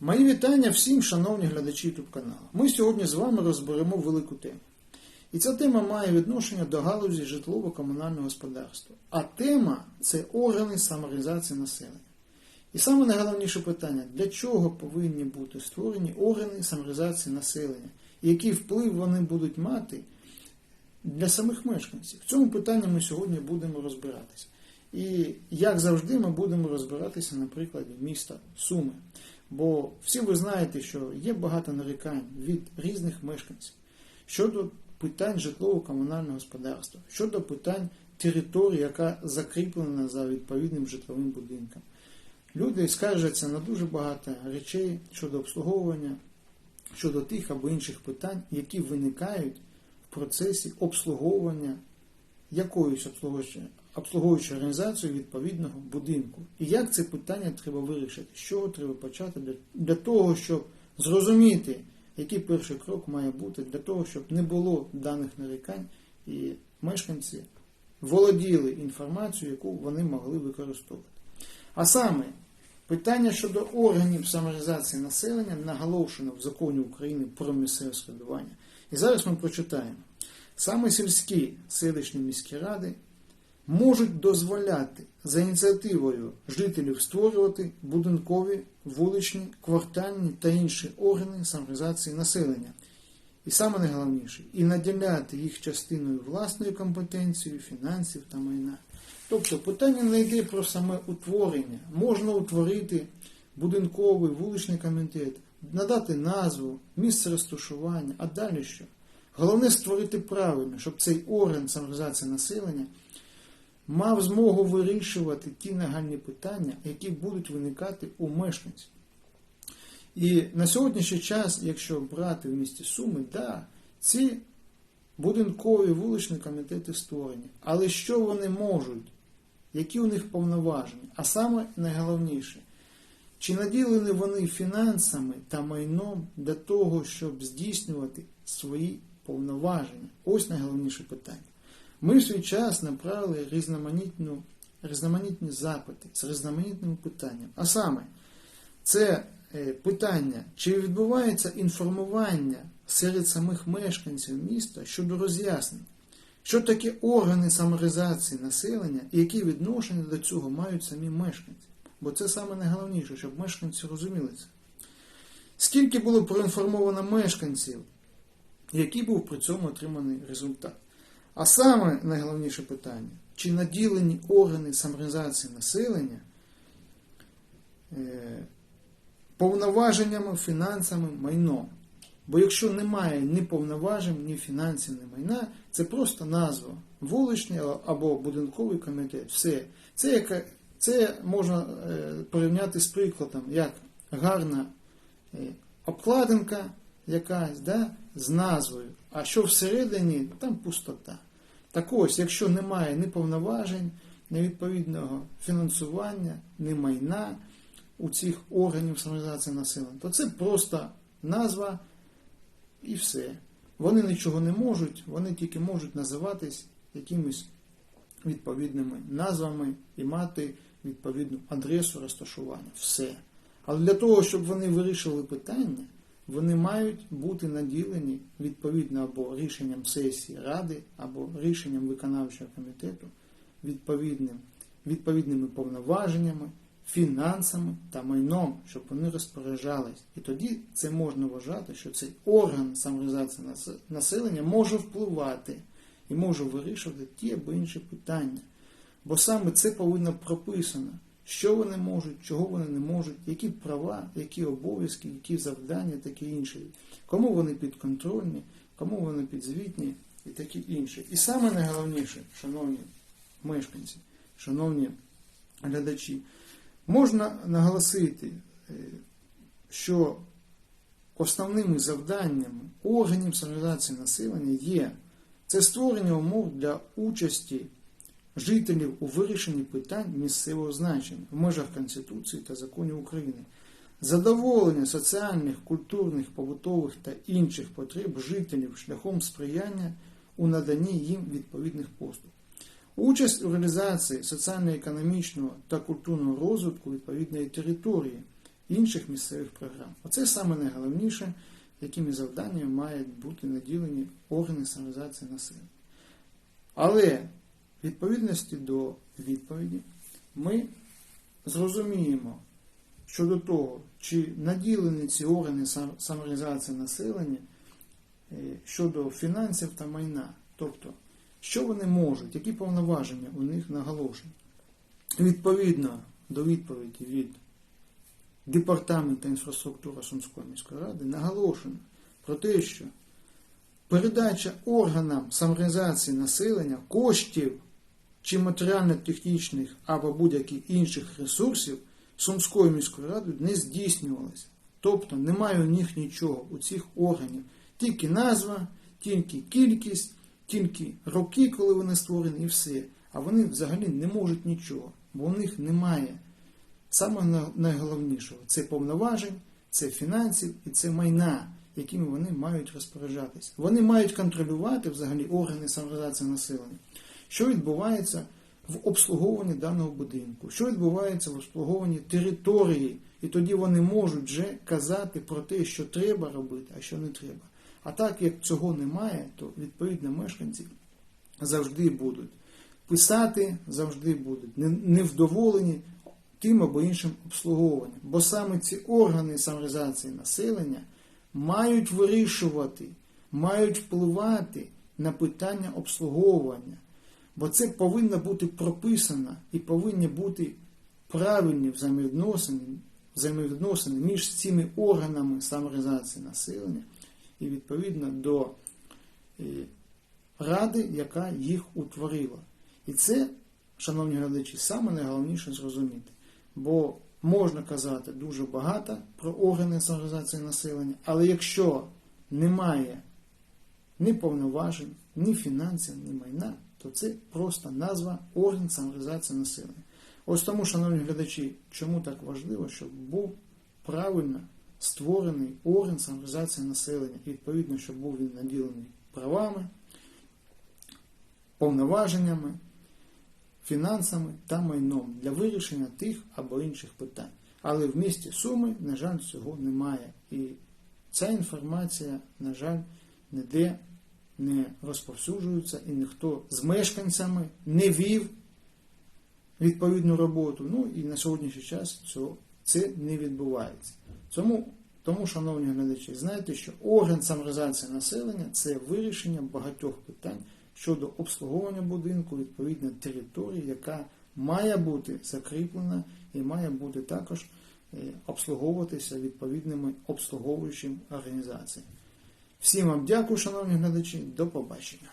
Мої вітання всім, шановні глядачі YouTube каналу. Ми сьогодні з вами розберемо велику тему. І ця тема має відношення до галузі житлово-комунального господарства. А тема це органи самореалізації населення. І саме найголовніше питання, для чого повинні бути створені органи самореалізації населення, і який вплив вони будуть мати для самих мешканців. В цьому питанні ми сьогодні будемо розбиратися. І як завжди, ми будемо розбиратися на прикладі міста Суми. Бо всі ви знаєте, що є багато нарікань від різних мешканців щодо питань житлово-комунального господарства, щодо питань території, яка закріплена за відповідним житловим будинком. Люди скаржаться на дуже багато речей щодо обслуговування, щодо тих або інших питань, які виникають в процесі обслуговування якоюсь обслуговуючою організацією відповідного будинку. І як це питання треба вирішити? Чого треба почати для, того, щоб зрозуміти, який перший крок має бути, для того, щоб не було даних нарікань і мешканці володіли інформацією, яку вони могли використовувати. А саме, питання щодо органів самореалізації населення наголошено в законі України про місцеве самоврядування. І зараз ми прочитаємо. Саме сільські селищні міські ради можуть дозволяти за ініціативою жителів створювати будинкові, вуличні, квартальні та інші органи самореалізації населення. І саме найголовніше, і наділяти їх частиною власної компетенції, фінансів та майна. Тобто питання не йде про саме утворення. Можна утворити будинковий, вуличний комітет, надати назву, місце розташування, а далі що? Головне створити правильно, щоб цей орган самореалізації населення мав змогу вирішувати ті нагальні питання, які будуть виникати у мешканців. І на сьогоднішній час, якщо брати в місті Суми, да, ці будинкові вуличні комітети створені. Але що вони можуть? Які у них повноваження? А саме найголовніше, чи наділені вони фінансами та майном для того, щоб здійснювати свої повноваження? Ось найголовніше питання. Ми в свій час направили різноманітну, різноманітні запити з різноманітними питаннями. А саме, це е, питання, чи відбувається інформування серед самих мешканців міста щодо роз'яснень, що таке органи самореалізації населення і які відношення до цього мають самі мешканці. Бо це саме найголовніше, щоб мешканці розуміли це. Скільки було проінформовано мешканців, який був при цьому отриманий результат? А саме найголовніше питання, чи наділені органи самореалізації населення е, повноваженнями, фінансами, майном. Бо якщо немає ні повноважень, ні фінансів, ні майна, це просто назва вуличний або будинковий комітет. Все. Це, яка, це можна е, порівняти з прикладом, як гарна е, обкладинка якась да, з назвою, а що всередині, там пустота. Так ось, якщо немає ні повноважень, ні відповідного фінансування, ні майна у цих органів самореалізації населення, то це просто назва і все. Вони нічого не можуть, вони тільки можуть називатись якимись відповідними назвами і мати відповідну адресу розташування. Все. Але для того, щоб вони вирішили питання, вони мають бути наділені відповідно або рішенням сесії ради, або рішенням виконавчого комітету відповідним, відповідними повноваженнями, фінансами та майном, щоб вони розпоряджались. І тоді це можна вважати, що цей орган самореалізації населення може впливати і може вирішувати ті або інші питання. Бо саме це повинно прописано що вони можуть, чого вони не можуть, які права, які обов'язки, які завдання, таке інше, кому вони підконтрольні, кому вони підзвітні і таке інше. І саме найголовніше, шановні мешканці, шановні глядачі, можна наголосити, е, що основними завданнями органів самореалізації населення є це створення умов для участі жителів у вирішенні питань місцевого значення в межах Конституції та законів України, задоволення соціальних, культурних, побутових та інших потреб жителів шляхом сприяння у наданні їм відповідних послуг. Участь у реалізації соціально-економічного та культурного розвитку відповідної території, інших місцевих програм. Оце саме найголовніше, якими завданнями мають бути наділені органи самореалізації населення. Але відповідності до відповіді ми зрозуміємо щодо того, чи наділені ці органи сам- самореалізації населення е, щодо фінансів та майна. Тобто, що вони можуть, які повноваження у них наголошені. Відповідно до відповіді від Департаменту інфраструктури Сумської міської ради наголошено про те, що передача органам самореалізації населення коштів чи матеріально-технічних або будь-яких інших ресурсів Сумською міською радою не здійснювалася. Тобто немає у них нічого, у цих органів. Тільки назва, тільки кількість, тільки роки, коли вони створені, і все. А вони взагалі не можуть нічого, бо у них немає саме найголовнішого це повноважень, це фінансів і це майна, якими вони мають розпоряджатися. Вони мають контролювати взагалі органи самореалізації населення, що відбувається в обслуговуванні даного будинку, що відбувається в обслуговуванні території, і тоді вони можуть вже казати про те, що треба робити, а що не треба. А так як цього немає, то відповідно мешканці завжди будуть писати, завжди будуть невдоволені тим або іншим обслуговуванням. Бо саме ці органи самореалізації населення мають вирішувати, мають впливати на питання обслуговування. Бо це повинно бути прописано і повинні бути правильні взаємовідносини, взаємовідносини між цими органами самореалізації населення і відповідно до е, ради, яка їх утворила. І це, шановні глядачі, саме найголовніше зрозуміти. Бо можна казати дуже багато про органи самореалізації населення, але якщо немає ні повноважень, ні фінансів, ні майна, то це просто назва орган самореалізації населення. Ось тому, шановні глядачі, чому так важливо, щоб був правильно створений орган самореалізації населення, і відповідно, щоб був він наділений правами, повноваженнями, фінансами та майном для вирішення тих або інших питань. Але в місті Суми, на жаль, цього немає. І ця інформація, на жаль, ніде не розповсюджується, і ніхто з мешканцями не вів відповідну роботу. Ну і на сьогоднішній час це не відбувається. Тому, тому, шановні глядачі, знайте, що орган самореалізації населення це вирішення багатьох питань щодо обслуговування будинку, відповідно території, яка має бути закріплена і має бути також е, обслуговуватися відповідними обслуговуючими організаціями. Всім вам дякую, шановні глядачі, до побачення.